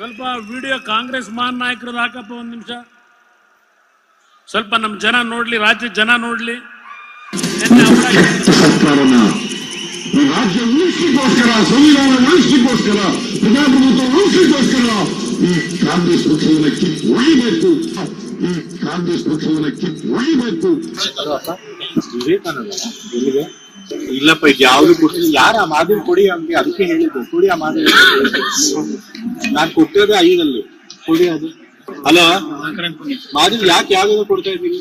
ಸ್ವಲ್ಪ ವಿಡಿಯೋ ಕಾಂಗ್ರೆಸ್ ಮಹಾನ್ ನಾಯಕರು ಹಾಕಪ್ಪ ಒಂದು ನಿಮಿಷ. ಸ್ವಲ್ಪ ನಮ್ಮ ಜನ ನೋಡ್ಲಿ ರಾಜ್ಯ ಜನ ನೋಡ್ಲಿ. ಸರ್ಕಾರನ ರಾಜ್ಯ ಉಳಿಸ್ಲಿಕ್ಕೋಸ್ಕರ ಸಂವಿಧಾನ ಉಳಿಸ್ಲಿಕ್ಕೋಸ್ಕರ ಪ್ರಜಾಪ್ರಭುತ್ವ ಉಳಿಸ್ಲಿಕ್ಕೋಸ್ಕರ ಈ ಕಾಂಗ್ರೆಸ್ ಪಕ್ಷವನ್ನು ಕಿತ್ತು ಒಯ್ಯಬೇಕು ಈ ಕಾಂಗ್ರೆಸ್ ಪಕ್ಷವನ್ನು ಕಿತ್ತು ಒಯ್ಯಬೇಕು ವಿವೇಕಾನಂದ ಇಲ್ಲಪ್ಪ ಇದು ಯಾವ್ದು ಕೊಟ್ಟಿಲ್ಲ ಯಾರ ಆ ಮಾದರಿ ಕೊಡಿ ಅಂತ ಅದಕ್ಕೆ ಹೇಳಿದ್ದು. ಕೊಡಿ ಆ ಮಾದರಿ. ನಾನ್ ಕೊಟ್ಟಿರೋದೇ ಐದಲ್ಲಿ. ಕೊಡಿ ಅದು. ಹಲೋ ಮಾದರಿ ಯಾಕೆ ಯಾವ್ದು ಕೊಡ್ತಾ ಇದ್ದೀನಿ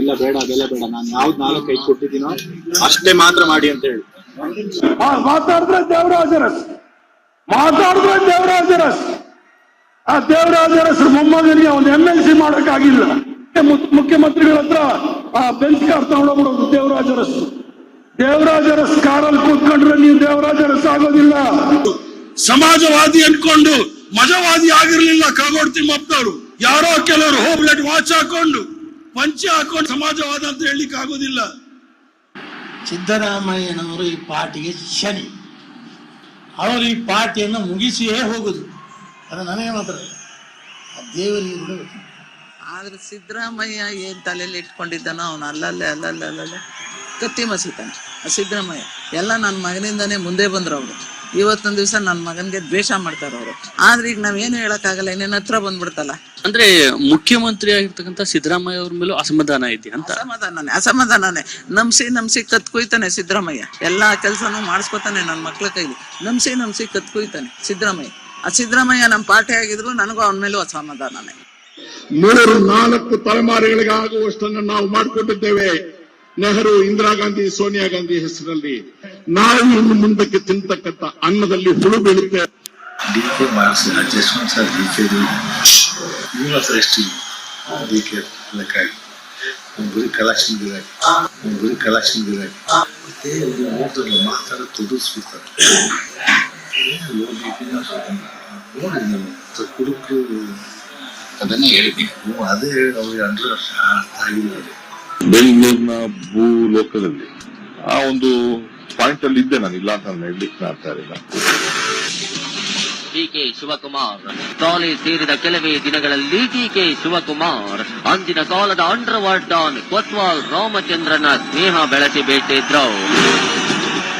ಇಲ್ಲ ಬೇಡ ಅದೆಲ್ಲ ಬೇಡ. ನಾನು ಯಾವ್ದು ನಾಲ್ಕು ಕೈ ಕೊಟ್ಟಿದ್ದೀನೋ? ಅಷ್ಟೇ ಮಾತ್ರ ಮಾಡಿ ಅಂತ ಹೇಳಿ. ಮಾತಾಡಿದ್ರೆ ದೇವರಾಜರಸ್. ಮಾತಾಡಿದ್ರೆ ದೇವರಾಜರಸ್. ಆ ದೇವರಾಜರಸ್ ಮೊಮ್ಮಗನಿಗೆ ಒಂದು ಎಂ ಎಲ್ ಸಿ ಮಾಡೋಕ್ಕಾಗಿಲ್ಲ. ಮುಖ್ಯಮಂತ್ರಿಗಳ ಹತ್ರ ಆ ಬೆಂಚ್ ಕಾರ್ ತಗೊಂಡೋಗ್ಬಿಡೋದು ದೇವರಾಜರಸ್. ದೇವರಾಜರಸ್ ಕಾರಲ್ಲಿ ಕೂತ್ಕೊಂಡ್ರೆ ನೀವು ದೇವರಾಜರ ಸಾಗೋದಿಲ್ಲ. ಸಮಾಜವಾದಿ ಅನ್ಕೊಂಡು ಮಜವಾದಿ ಆಗಿರ್ಲಿಲ್ಲ ಕಾಗೋಡ್ ತಿಮ್ಮಪ್ಪನವರು. ಯಾರೋ ಕೆಲವರು ಹೋಬ್ಲೆಟ್ ವಾಚ್ ಹಾಕೊಂಡು ಪಂಚೆ ಹಾಕೊಂಡು ಸಮಾಜವಾದ ಅಂತ ಹೇಳಲಿಕ್ಕೆ ಆಗೋದಿಲ್ಲ. ಸಿದ್ದರಾಮಯ್ಯನವರು ಈ ಪಾರ್ಟಿಗೆ ಶನಿ. ಅವರು ಈ ಪಾರ್ಟಿಯನ್ನು ಮುಗಿಸಿಯೇ ಹೋಗುದು. ಅದು ನನಗೆ ಮಾತ್ರ. ದೇವರಿಗೆ. ಆದ್ರೆ ಸಿದ್ದರಾಮಯ್ಯ ಏನ್ ತಲೆಯಲ್ಲಿ ಇಟ್ಕೊಂಡಿದ್ದಾನೋ ಅವನು ಅಲ್ಲಲ್ಲೇ ಅಲ್ಲಲ್ಲೇ ಅಲ್ಲಲ್ಲೇ. ಕತ್ತಿ ಮಸೀತಾನೆ ಸಿದ್ದರಾಮಯ್ಯ ಎಲ್ಲ ನನ್ನ ಮಗನಿಂದನೇ ಮುಂದೆ ಬಂದ್ರು ಅವರು. ಇವತ್ತೊಂದ್ ದಿವಸ ನನ್ನ ಮಗನ್ಗೆ ದ್ವೇಷ ಮಾಡ್ತಾರ ಅವರು. ಆದ್ರೆ ಈಗ ನಾವೇನು ಹೇಳಕ್ಕಾಗಲ್ಲ ಇನ್ನೇನ್ ಹತ್ರ ಬಂದ್ಬಿಡ್ತಲ್ಲ. ಅಂದ್ರೆ ಮುಖ್ಯಮಂತ್ರಿ ಆಗಿರ್ತಕ್ಕಂಥ ಸಿದ್ದರಾಮಯ್ಯ ಅವ್ರ ಮೇಲೂ ಅಸಮಾಧಾನ ಇದೆ ಅಂತ? ಅಸಮಾಧಾನನೇ ಅಸಮಾಧಾನನೇ. ನಮ್ಸಿ ನಮ್ಸಿ ಕತ್ ಕುಯ್ತಾನೆ ಸಿದ್ದರಾಮಯ್ಯ. ಎಲ್ಲಾ ಕೆಲ್ಸನೂ ಮಾಡಿಸ್ಕೊತಾನೆ ನನ್ನ ಮಕ್ಳ ಕೈಲಿ. ನಮ್ಸಿ ನಮ್ಸಿ ಕತ್ ಕುಯ್ತಾನೆ ಸಿದ್ದರಾಮಯ್ಯ. ಆ ಸಿದ್ದರಾಮಯ್ಯ ನಮ್ಮ ಪಾರ್ಟಿ ಆಗಿದ್ರು ನನಗೂ ಅವನ ಮೇಲೂ ಅಸಮಾಧಾನನೇ. ಮೂರು ನಾಲ್ಕು ತಲೆಮಾರುಗಳಿಗೆ ಆಗುವಷ್ಟನ್ನು ನಾವು ಮಾಡಿಕೊಂಡಿದ್ದೇವೆ. ನೆಹರು ಇಂದಿರಾ ಗಾಂಧಿ ಸೋನಿಯಾ ಗಾಂಧಿ ಹೆಸರಲ್ಲಿ ನಾವು ಇನ್ನು ಮುಂದಕ್ಕೆ ತಿಂತಕ್ಕಂಥ ಅನ್ನದಲ್ಲಿ ಹುಳು ಬೀಳುತ್ತೆ. ಬರೀ ಕಲೆಕ್ಷನ್ ಬರೀ ಕಲೆಕ್ಷನ್ ಮತ್ತೆ ಇದು ನೋಡಿದ್ರಲ್ಲ ಮಾತಾಡೋದು ತೊಡಗಿಸ್ಬಿಡ್ತಾರೆ. ನೋಡಿ ನೀವು ಕುಡುಕರು ಅದನ್ನೇ ಹೇಳಿದ್ದೀನಿ ಅದೇ ಅವ್ರಿಗೆ ಅಂದ್ರೆ ಅರ್ಥ ಆಗಿಲ್ಲ ಅದು ಬೆಂಗಳೂರಿನ ಭೂ ಲೋಕದಲ್ಲಿ. ಆ ಒಂದು ಪಾಯಿಂಟ್ ಅಲ್ಲಿ ಇದ್ದೆ ನಾನು, ಇಲ್ಲ ಅಂತ ನಾನು ಹೇಳಲಿಕ್ಕೆ ಆಗ್ತಾ ಇರಲಿಲ್ಲ. ಡಿಕೆ ಶಿವಕುಮಾರ್ ಕಾಲೇಜ್ ಸೇರಿದ ಕೆಲವೇ ದಿನಗಳಲ್ಲಿ ಡಿಕೆ ಶಿವಕುಮಾರ್, ಅಂದಿನ ಕಾಲದ ಅಂಡರ್ ವರ್ಲ್ಡ್ ಡಾನ್ ಕೊತ್ವಾಲ್ ರಾಮಚಂದ್ರನ ಸ್ನೇಹ ಬೆಳೆಸಿ ಬಿಟ್ಟಿದ್ರು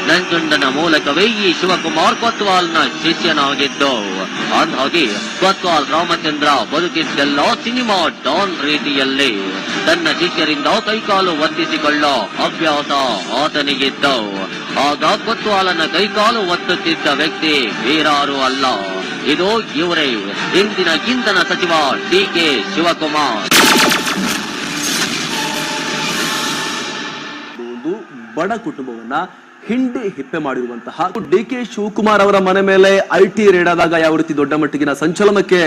ನಂಜುಂಡನ ಮೂಲಕವೇ ಈ ಶಿವಕುಮಾರ್ ಕೊತ್ವಾಲ್ನ ಶಿಷ್ಯನಾಗಿದ್ದು. ಅಂದಾಗೆ ಕೊತ್ವಾಲ್ ರಾಮಚಂದ್ರ ಬದುಕಿದ್ದೆಲ್ಲ ಸಿನಿಮಾ ಡಾನ್ ರೀತಿಯಲ್ಲಿ. ತನ್ನ ಶಿಷ್ಯರಿಂದ ಕೈಕಾಲು ಒತ್ತಿಸಿಕೊಳ್ಳೋ ಅಭ್ಯಾಸ ಆತನಿಗಿದ್ದು. ಆಗ ಕೊತ್ವಾಲನ ಕೈಕಾಲು ಒತ್ತುತ್ತಿದ್ದ ವ್ಯಕ್ತಿ ಬೇರಾರು ಅಲ್ಲ. ಇದು ಇವರೇ, ಇಂದಿನ ಇಂಧನ ಸಚಿವ ಡಿಕೆ ಶಿವಕುಮಾರ್. ಒಂದು ಬಡ ಕುಟುಂಬವನ್ನ ಹಿಂಡಿ ಹಿಪ್ಪೆ ಮಾಡಿರುವಂತಹ ಡಿ ಕೆ ಶಿವಕುಮಾರ್ ಅವರ ಮನೆ ಮೇಲೆ ಐ ಟಿ ರೇಡ್ ಆದಾಗ ಯಾವ ರೀತಿ ದೊಡ್ಡ ಮಟ್ಟಿಗಿನ ಸಂಚಲನಕ್ಕೆ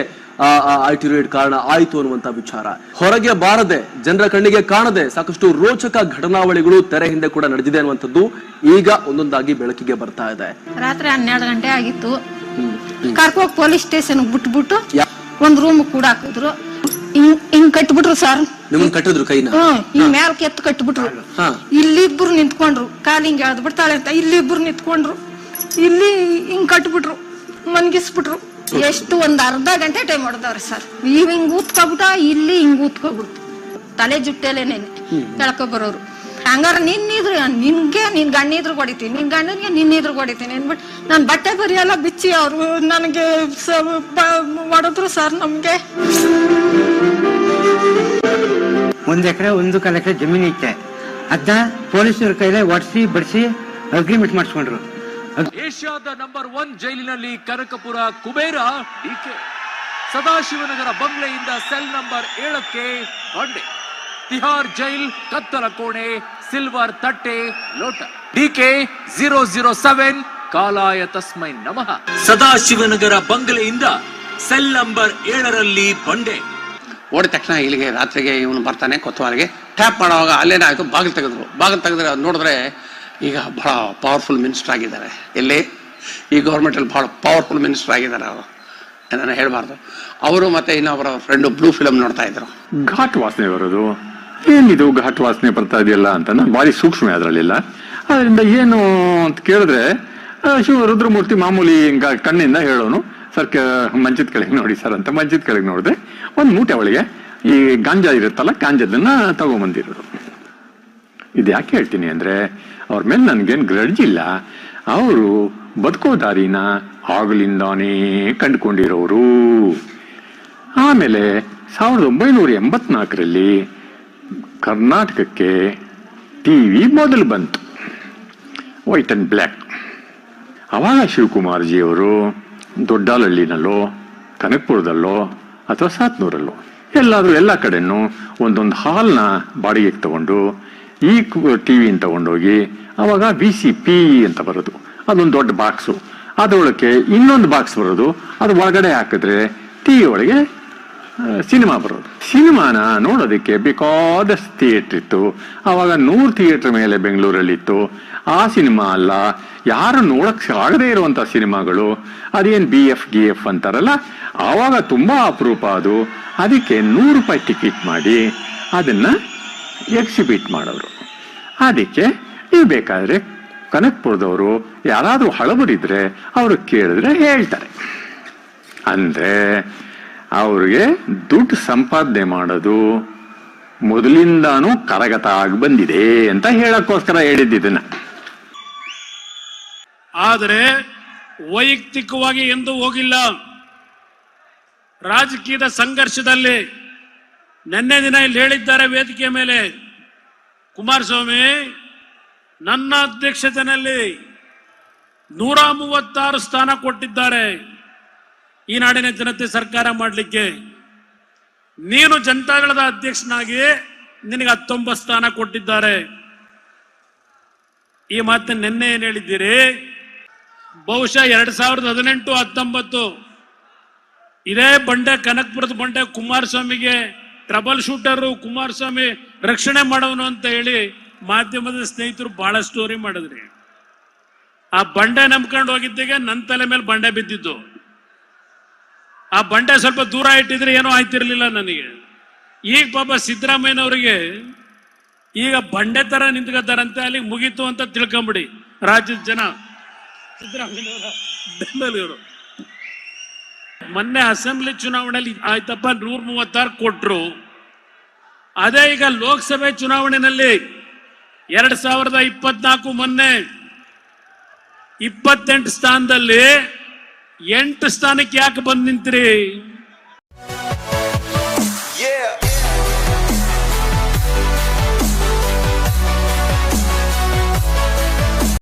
ಐ ಟಿ ರೇಡ್ ಕಾರಣ ಆಯಿತು ಅನ್ನುವಂತಹ ವಿಚಾರ. ಹೊರಗೆ ಬಾರದೆ ಜನರ ಕಣ್ಣಿಗೆ ಕಾಣದೆ ಸಾಕಷ್ಟು ರೋಚಕ ಘಟನಾವಳಿಗಳು ತೆರೆ ಹಿಂದೆ ಕೂಡ ನಡೆದಿದೆ ಅನ್ನುವಂಥದ್ದು ಈಗ ಒಂದೊಂದಾಗಿ ಬೆಳಕಿಗೆ ಬರ್ತಾ ಇದೆ. ರಾತ್ರಿ ಹನ್ನೆರಡು ಗಂಟೆ ಆಗಿತ್ತು. ಕರ್ಕೋ ಪೊಲೀಸ್ ಸ್ಟೇಷನ್ ಬಿಟ್ಬಿಟ್ಟು ಒಂದ್ ರೂಮ್ ಕೂಡ ಹಾಕಿದ್ರು. ಹಿಂಗ್ ಹಿಂಗ್ ಕಟ್ಬಿಟ್ರು ಸರ್. ನಿಮ್ಮನ್ನ ಕಟ್ಟಿದ್ರು ಕೈನ? ಹ್ಮ್ ಹಿಂಗ್ ಮ್ಯಾಲ್ ಕೆತ್ತು ಕಟ್ಬಿಟ್ರು. ಹಾ. ಇಲ್ಲಿಬ್ರು ನಿಂತ್ಕೊಂಡ್ರು. ಕಾಲ್ ಹಿಂಗ್ ಎಳ್ದ್ ಬಿಡ್ತಾಳೆ ಅಂತ ಇಲ್ಲಿಬ್ರು ನಿಂತ್ಕೊಂಡ್ರು. ಇಲ್ಲಿ ಹಿಂಗ್ ಕಟ್ಬಿಟ್ರು. ಮನ್ಗಿಸ್ಬಿಟ್ರು ಎಷ್ಟು ಒಂದ್ ಅರ್ಧ ಗಂಟೆ ಟೈಮ್ ಹೊಡೆದವ್ರಿ ಸರ್. ಇವ್ ಹಿಂಗ್ ಊತ್ಕೊಬಿಟ್ಟ ಇಲ್ಲಿ ಹಿಂಗ್ ಊತ್ಕೊಬಿಡ್ತು. ತಲೆ ಜುಟ್ಟೆಲೇನೇನೆ ಕೆಳಕ ಬರೋರು. ಹಂಗಾರ ನಿನ್ನಿದ್ರು ನಿನ್ಗೆ ನಿನ್ ಗಣ್ಣಿದ್ರು ಹೊಡಿತೀನಿ. ನಿನ್ ಗಂಡನಿಗೆ ನಿನ್ನಿದ್ರು ಹೊಡಿತೀನಿ ಅಂದ್ಬಿಟ್ಟು ನಾನ್ ಬಟ್ಟೆ ಬರಿ ಎಲ್ಲ ಬಿಚ್ಚಿ ಅವ್ರು ನನಗೆ ಸ- ಬ- ಹೊಡೆದ್ರು ಸರ್ ನಮ್ಗೆ. ಒಂದ್ ಎಕರೆ, ಒಂದು ಕಾಲ ಎಕರೆ ಜಮೀನು ಇತ್ತೆ ಅದನ್ನ ಪೊಲೀಸರ ಕೈಲೇ ಒಡಿಸಿ, ಬಡಿಸಿ ಅಗ್ರಿಮೆಂಟ್ ಮಾಡಿಸ್ಕೊಂಡ್ರು. ಏಷ್ಯಾದ ನಂಬರ್ ಒನ್ ಜೈಲಿನಲ್ಲಿ ಕನಕಪುರ ಕುಬೇರ ಡಿಕೆ ಸದಾಶಿವನಗರ ಬಂಗ್ಲೆಯಿಂದ ಸೆಲ್ ನಂಬರ್ ಏಳಕ್ಕೆ ಬಂಡೆ ತಿಹಾರ್ ಜೈಲ್, ಕತ್ತಲ ಕೋಣೆ, ಸಿಲ್ವರ್ ತಟ್ಟೆ, ಲೋಟ. ಡಿಕೆ ಜೀರೋ ಜೀರೋ ಸೆವೆನ್, ಕಾಲಾಯ ತಸ್ಮೈ ನಮಃ. ಸದಾಶಿವನಗರ ಬಂಗ್ಲೆಯಿಂದ ಸೆಲ್ ನಂಬರ್ ಏಳರಲ್ಲಿ ಬಂಡೆ ಓಡಿದ ತಕ್ಷಣ ಇಲ್ಲಿಗೆ ರಾತ್ರಿಗೆ ಇವನು ಬರ್ತಾನೆ ಕೊತ್ತವಾಲಿಗೆ ಟ್ಯಾಪ್ ಮಾಡುವಾಗ ಅಲ್ಲೇನಾಯಿತು ಬಾಗಿಲು ತೆಗೆದ್ರು. ಬಾಗಿಲು ತೆಗೆದ್ರೆ ಅದು ನೋಡಿದ್ರೆ ಈಗ ಬಹಳ ಪವರ್ಫುಲ್ ಮಿನಿಸ್ಟರ್ ಆಗಿದ್ದಾರೆ. ಎಲ್ಲಿ? ಈ ಗೌರ್ಮೆಂಟಲ್ಲಿ ಭಾಳ ಪವರ್ಫುಲ್ ಮಿನಿಸ್ಟರ್ ಆಗಿದ್ದಾರೆ ಅವರು. ನಾನು ಹೇಳಬಾರ್ದು. ಅವರು ಮತ್ತೆ ಇನ್ನೊಬ್ಬರ ಫ್ರೆಂಡು ಬ್ಲೂ ಫಿಲಮ್ ನೋಡ್ತಾ ಇದ್ರು. ಘಾಟ್ ವಾಸನೆ ಬರೋದು. ಏನಿದು ಘಾಟ್ ವಾಸನೆ ಬರ್ತಾ ಇದೆಯಲ್ಲ ಅಂತ ನಾನು ಭಾರಿ ಸೂಕ್ಷ್ಮ ಅದರಲ್ಲಿಲ್ಲ. ಅದರಿಂದ ಏನು ಅಂತ ಕೇಳಿದ್ರೆ ಶಿವ ರುದ್ರಮೂರ್ತಿ ಮಾಮೂಲಿ ಹಿಂಗ ಕಣ್ಣಿಂದ ಹೇಳೋನು. ಸರ್ ಮಂಚದ ಕೆಳಗೆ ನೋಡಿ ಸರ್ ಅಂತ ಮಂಚದ ಕೆಳಗೆ ನೋಡಿದೆ. ಒಂದು ಮೂಟೆ ಒಳಗೆ ಈ ಗಾಂಜಾ ಇರುತ್ತಲ್ಲ, ಗಾಂಜಾದನ್ನ ತಗೊಂಬಂದಿರೋರು. ಇದು ಯಾಕೆ ಹೇಳ್ತೀನಿ ಅಂದ್ರೆ, ಅವ್ರ ಮೇಲೆ ನನಗೇನು ಗ್ರಡ್ಜಿಲ್ಲ ಅವರು ಬದುಕೋ ದಾರಿನ ಆಗಲಿಂದಾನೇ ಕಂಡುಕೊಂಡಿರೋರು. ಆಮೇಲೆ ಸಾವಿರದ ಒಂಬೈನೂರ ಎಂಬತ್ನಾಲ್ಕರಲ್ಲಿ ಕರ್ನಾಟಕಕ್ಕೆ ಟಿ ವಿ ಮೊದಲು ಬಂತು. ವೈಟ್ ಆ್ಯಂಡ್ ಬ್ಲ್ಯಾಕ್ ಅವಾಗ ಶಿವಕುಮಾರ್ಜಿ ಅವರು ದೊಡ್ಡಾಲಹಳ್ಳಿನಲ್ಲೋ ಕನಕಪುರದಲ್ಲೋ ಅಥವಾ ಸಾತ್ನೂರಲ್ಲೋ. ಎಲ್ಲಾದರೂ ಎಲ್ಲ ಕಡೆನೂ ಒಂದೊಂದು ಹಾಲ್ನ ಬಾಡಿಗೆಗೆ ತಗೊಂಡು, ಈ ಟಿ ವಿನ ತಗೊಂಡೋಗಿ ಅವಾಗ ಬಿ ಸಿ ಪಿ ಅಂತ ಬರೋದು. ಅದೊಂದು ದೊಡ್ಡ ಬಾಕ್ಸು ಅದರೊಳಕ್ಕೆ ಇನ್ನೊಂದು ಬಾಕ್ಸ್ ಬರೋದು. ಅದು ಒಳಗಡೆ ಹಾಕಿದ್ರೆ ಟಿವಿ ಒಳಗೆ ಸಿನಿಮಾ ಬರೋದು. ಸಿನಿಮಾನ ನೋಡೋದಕ್ಕೆ ಬೇಕಾದಷ್ಟು ಥಿಯೇಟರ್ ಇತ್ತು. ಅವಾಗ ನೂರು ಥಿಯೇಟರ್ ಮೇಲೆ ಬೆಂಗಳೂರಲ್ಲಿತ್ತು. ಆ ಸಿನಿಮಾ ಅಲ್ಲ, ಯಾರು ನೋಡಕ್ಕೆ ಆಗದೇ ಇರುವಂತ ಸಿನಿಮಾಗಳು. ಅದೇನ್ ಬಿ ಎಫ್ ಗಿ ಎಫ್ ಅಂತಾರಲ್ಲ, ಆವಾಗ ತುಂಬಾ ಅಪರೂಪ ಅದು. ಅದಕ್ಕೆ ನೂರು ರೂಪಾಯಿ ಟಿಕೆಟ್ ಮಾಡಿ ಅದನ್ನ ಎಕ್ಸಿಬಿಟ್ ಮಾಡೋರು. ಅದಕ್ಕೆ ನೀವು ಬೇಕಾದ್ರೆ ಕನಕ್ಪುರದವರು ಯಾರಾದರೂ ಹಳಬರಿದ್ರೆ ಅವರು ಕೇಳಿದ್ರೆ ಹೇಳ್ತಾರೆ. ಅಂದ್ರೆ ಅವ್ರಿಗೆ ದುಡ್ಡು ಸಂಪಾದನೆ ಮಾಡೋದು ಮೊದಲಿಂದಾನು ಕರಗತ ಆಗಿ ಬಂದಿದೆ ಅಂತ ಹೇಳಕ್ಕೋಸ್ಕರ ಹೇಳಿದ್ದು ಇದನ್ನ. ಆದರೆ ವೈಯಕ್ತಿಕವಾಗಿ ಎಂದು ಹೋಗಿಲ್ಲ. ರಾಜಕೀಯದ ಸಂಘರ್ಷದಲ್ಲಿ ನಿನ್ನೆ ದಿನ ಇಲ್ಲಿ ಹೇಳಿದ್ದಾರೆ ವೇದಿಕೆ ಮೇಲೆ. ಕುಮಾರಸ್ವಾಮಿ, ನನ್ನ ಅಧ್ಯಕ್ಷತೆಯಲ್ಲಿ ನೂರ ಮೂವತ್ತಾರು ಸ್ಥಾನ ಕೊಟ್ಟಿದ್ದಾರೆ. ಈ ನಾಡಿನ ಜನತೆ ಸರ್ಕಾರ ಮಾಡಲಿಕ್ಕೆ ನೀನು ಜನತಾಗಳದ ಅಧ್ಯಕ್ಷನಾಗಿ ನಿನಗೆ ಹತ್ತೊಂಬತ್ತು ಸ್ಥಾನ ಕೊಟ್ಟಿದ್ದಾರೆ. ಈ ಮಾತನ್ನ ನಿನ್ನೆ ಏನ್ ಹೇಳಿದ್ದೀರಿ? ಬಹುಶಃ ಎರಡ್ ಸಾವಿರದ ಹದಿನೆಂಟು, ಹತ್ತೊಂಬತ್ತು ಇದೇ ಬಂಡೆ, ಕನಕಪುರದ ಬಂಡೆ ಕುಮಾರಸ್ವಾಮಿಗೆ ಟ್ರಬಲ್ ಶೂಟರು, ಕುಮಾರಸ್ವಾಮಿ ರಕ್ಷಣೆ ಮಾಡೋನು ಅಂತ ಹೇಳಿ ಮಾಧ್ಯಮದ ಸ್ನೇಹಿತರು ಬಹಳ ಸ್ಟೋರಿ ಮಾಡಿದ್ರಿ. ಆ ಬಂಡೆ ನಂಬ್ಕೊಂಡು ಹೋಗಿದ್ದಿಗೆ ನನ್ನ ತಲೆ ಮೇಲೆ ಬಂಡೆ ಬಿದ್ದಿದ್ದು. ಆ ಬಂಡೆ ಸ್ವಲ್ಪ ದೂರ ಇಟ್ಟಿದ್ರೆ ಏನೋ ಆಯ್ತಿರ್ಲಿಲ್ಲ ನನಗೆ. ಈಗ ಪಾಪ ಸಿದ್ದರಾಮಯ್ಯನವರಿಗೆ ಈಗ ಬಂಡೆ ತರ ನಿಂತ್ಕೊತಾರಂತೆ ಅಲ್ಲಿಗೆ ಮುಗೀತು ಅಂತ ತಿಳ್ಕೊಂಬಿಡಿ, ರಾಜ್ಯದ ಜನ. ಸಿದ್ದರಾಮಯ್ಯನವರ ಮೊನ್ನೆ ಅಸೆಂಬ್ಲಿ ಚುನಾವಣೆಯಲ್ಲಿ ಆಯ್ತಪ್ಪ ನೂರ ಮೂವತ್ತಾರು ಕೊಟ್ರು. ಅದೇ ಈಗ ಲೋಕಸಭೆ ಚುನಾವಣೆಯಲ್ಲಿ ಎರಡ್ ಸಾವಿರದ ಇಪ್ಪತ್ನಾಲ್ಕು ಮೊನ್ನೆ ಇಪ್ಪತ್ತೆಂಟು ಸ್ಥಾನದಲ್ಲಿ ಎಂಟು ಸ್ಥಾನಕ್ಕೆ ಯಾಕೆ ಬಂದ್ ನಿಂತ್ರಿ?